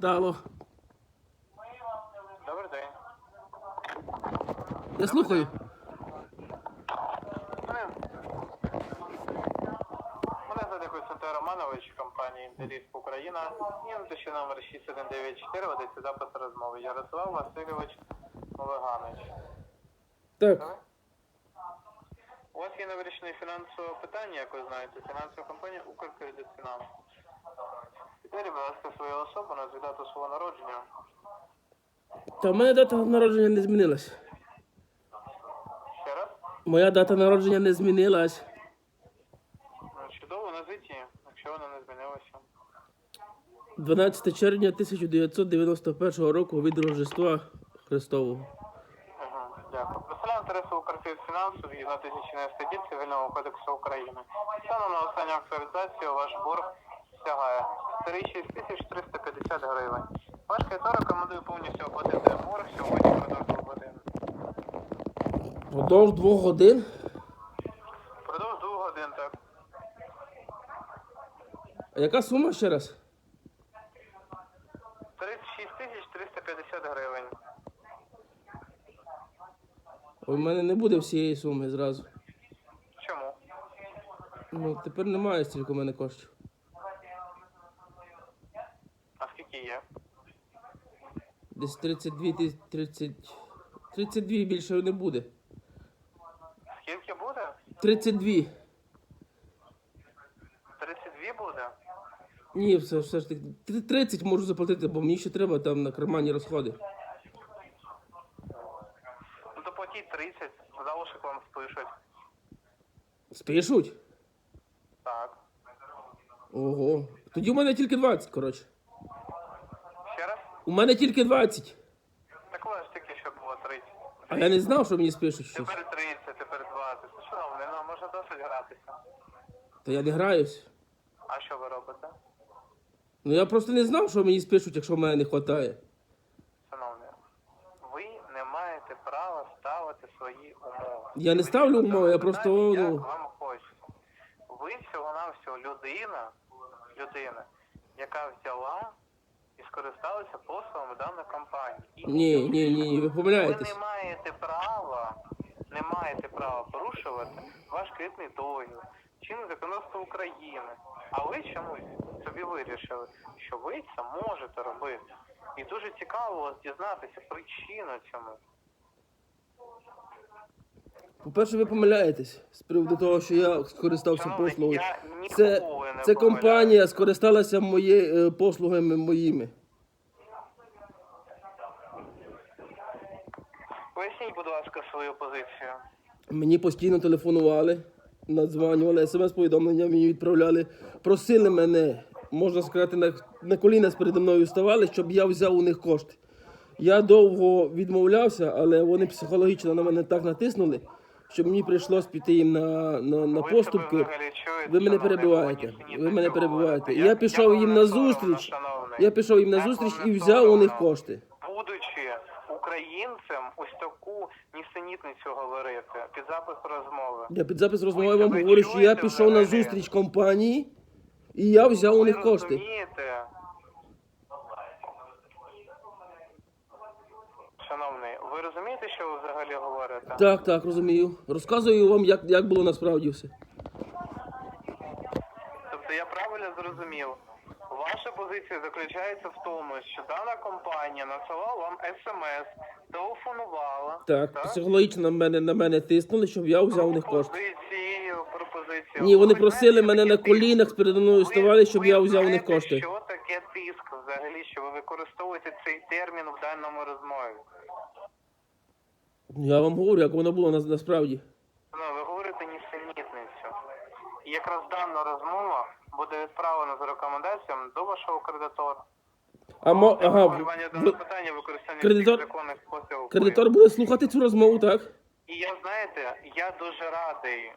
Да, алло. Добрий день. Я слухаю. Мене, звати Костянтин Романович, компанія Інтерісп Україна. І внутрішній номер 6194, ведеться запис розмови. Ярослав Васильович Олеганович. Так. У вас є невирішене фінансове питання, як ви знаєте, фінансова компанія Укркредитфінанс. Підтвердіть, будь ласка, свою особу, назвіть дату свого народження. Та в мене дата народження не змінилась. Ще раз. Моя дата народження не змінилась. Ну, Чудово, назвіть її, якщо вона не змінилася. 12 червня 1991 року від Рождества Христового. Ага, дякую. Представляю інтереси Укрфінансу згідно тисячної статті Цивільного кодексу України. Станом на останню актуалізацію ваш борг сягає 36 тисяч 350 гривень. Ваш кредитор рекомендує повністю оплатити борг сьогодні продовж двох годин. Продовж двох годин. Продовж двох годин, так. А яка сума ще раз? 36 350 гривень. У мене не буде всієї суми зразу. Чому? Ну, тепер немає стільки у мене коштів. А скільки є? Десь 32 30... 32 більше не буде. Скільки буде? 32. 32 буде? Ні, все, все ж таки. 30 можу заплатити, бо мені ще треба там на кармані розходи. Ну то платіть 30, залишок вам спишуть. Спишуть? Так. Ого. Тоді у мене тільки 20, коротше. Ще? У мене тільки 20. Так у вас тільки що було 30. А я не знав, що мені спишуть щось. Тепер 30, тепер 20. Ну що, ну можна досить гратися. Та я не граюсь. А що ви робите? Ну я просто не знав, що мені спишуть, якщо в мене не вистачає. Шановні, ви не маєте права ставити свої умови. Я не ставлю умови, я просто, як ну- вам і скористалася послугами даної компанії. І Ні, ні, ні, ні, ви Ви помиляєтесь. не маєте права, не маєте права порушувати ваш кредитний договір, чинне законодавство України. А ви чомусь собі вирішили, що ви це можете робити. І дуже цікаво у вас дізнатися причину цьому. По-перше, ви помиляєтесь з приводу того, що я скористався Шановний, послугою. я ніколи Це, не це помиляюсь. компанія скористалася моє, е, послугами моїми. Поясніть, будь ласка, свою позицію. Мені постійно телефонували, надзванювали, смс-повідомлення мені відправляли, просили мене, можна сказати, на, на коліна передо мною вставали, щоб я взяв у них кошти. Я довго відмовлявся, але вони психологічно на мене так натиснули, що мені прийшлось піти їм на, на, на Ви поступки. чуєте, Ви мене шановний, перебиваєте. Ви мене перебиваєте. говорити. Я пішов їм на зустріч. Я пішов їм на зустріч і взяв у них кошти. Будучи українцем, ось таку нісенітницю говорити під запис розмови. Я під запис розмови Ви вам говорю, що я пішов на зустріч компанії і я взяв у них кошти. розумієте? Шановний, ви розумієте, що ви взагалі говорите? Так, так, розумію. Розказую вам, як, як було насправді все. Тобто я правильно зрозумів. Ваша позиція заключається в тому, що дана компанія надсилала вам смс, телефонувала. Так, психологічно на мене, на мене тиснули, щоб я взяв у них кошти. Пропозицією. Ні, вони Ви просили знаєте, мене на таке тиск? колінах передо мною вставали, щоб я взяв у них знаєте, кошти. Що таке тиск взагалі, що ви використовуєте цей термін в даному розмові? Я вам говорю, як воно було на- насправді. Ну, ви говорите нісенітницю. І якраз дана розмова буде відправлена за рекомендаціями до вашого кредитора. А мо, ага, даного питання використання кредитор- всіх законних способів. кредитор буде слухати цю розмову, так? І я знаєте, я дуже радий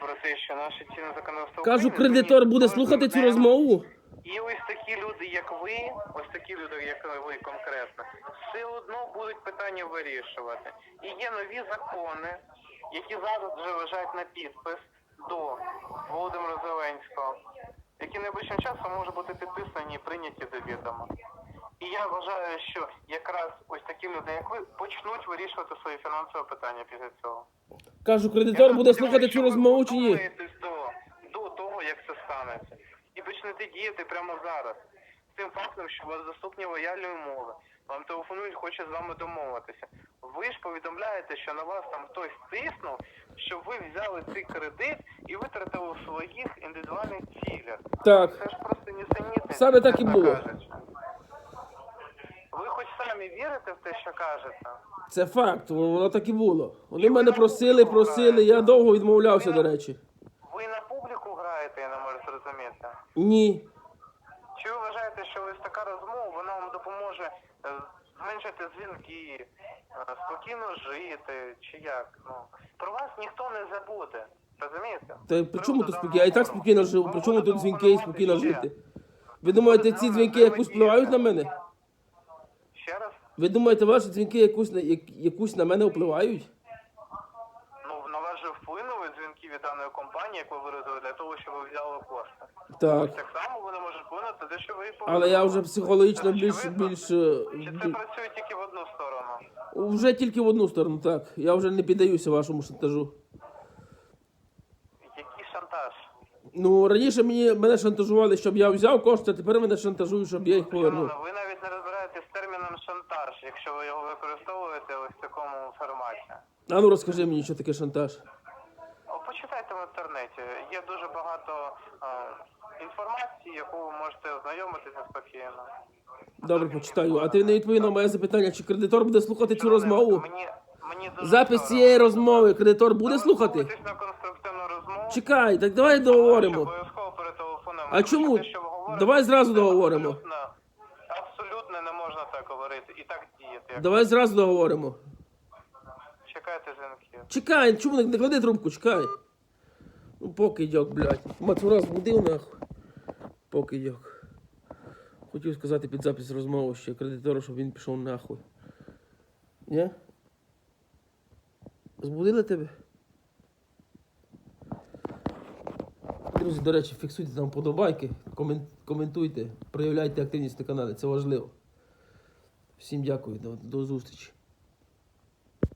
про те, що наше чинне законодавство Кажу, України кредитор змінює буде кожним слухати цю днем. розмову. І ось такі люди, як ви, ось такі люди, як ви конкретно, все одно будуть питання вирішувати. І є нові закони, які зараз вже лежать на підпис до Володимира Зеленського, які найближчим часом можуть бути підписані і прийняті до відома. І я вважаю, що якраз ось такі люди, як ви, почнуть вирішувати свої фінансові питання після цього. Кажу, кредитор буде слухати цю розмову чи ні? До, до того, як це станеться. І почнете діяти прямо зараз. З тим фактом, що у вас доступні лояльні умови. Вам телефонують, хочуть з вами домовитися. Ви ж повідомляєте, що на вас там хтось тиснув, щоб ви взяли цей кредит і витратили в своїх індивідуальних цілях. Так. Це ж просто нісенітниця. Саме так і було. Вірите в те, що кажете? Це факт, воно так і було. Вони мене просили, просили, я довго відмовлявся, до речі. Ви на публіку граєте, я не можу зрозуміти. Ні. Чи ви вважаєте, що ось така розмова вона вам допоможе е, зменшити дзвінки, е, спокійно жити, чи як? Ну про вас ніхто не забуде. Розумієте? Та при чому тут спокійно? Я і так спокійно живу. При чому тут дзвінки і спокійно жити? Ви думаєте, ці дзвінки якусь впливають на мене? Ви думаєте, ваші дзвінки якусь на як- якусь на мене впливають? Ну на вас же вплинули дзвінки від даної компанії, як ви виразили, для того, щоб ви взяли кошти. Так. Так само вони можуть вплинути те, що ви Але я вже психологічно Це більш більш. е, Чи це бі- працює тільки в одну сторону? Вже тільки в одну сторону, так. Я вже не піддаюся вашому шантажу. Який шантаж? Ну раніше мені мене шантажували, щоб я взяв кошти, а тепер мене шантажують, щоб я їх повернув. Шановна, ви не розбираєтесь з терміном якщо ви його використовуєте ось в такому форматі. А ну розкажи мені, що таке шантаж. Почитайте в інтернеті. Є дуже багато е, інформації, яку ви можете ознайомитися спокійно. Добре, почитаю. А ти не відповів на моє запитання, чи кредитор буде слухати цю розмову? Мені, мені дуже Запис соромно. цієї розмови кредитор буде слухати? готуєтесь на конструктивну розмову. Чекай, так давай договоримо. Обов'язково перетелефонуємо. А Тому що чому? те, що ви говорите, Давай зразу це договоримо. Абсолютно не можна так говорити і так діяти. Як... Давай зразу договоримо. Чекайте дзвінки. Чекай, чому не, не клади трубку, чекай. Ну, покидьок, блядь. Мацура збудив нахуй. Покидьок. Хотів сказати під запис розмови ще кредитору, щоб він пішов нахуй. Ні? Збудили тебе? Друзі, до речі, фіксуйте там подобайки, комен- коментуйте, проявляйте активність на каналі, це важливо. Всім дякую, до, до зустрічі.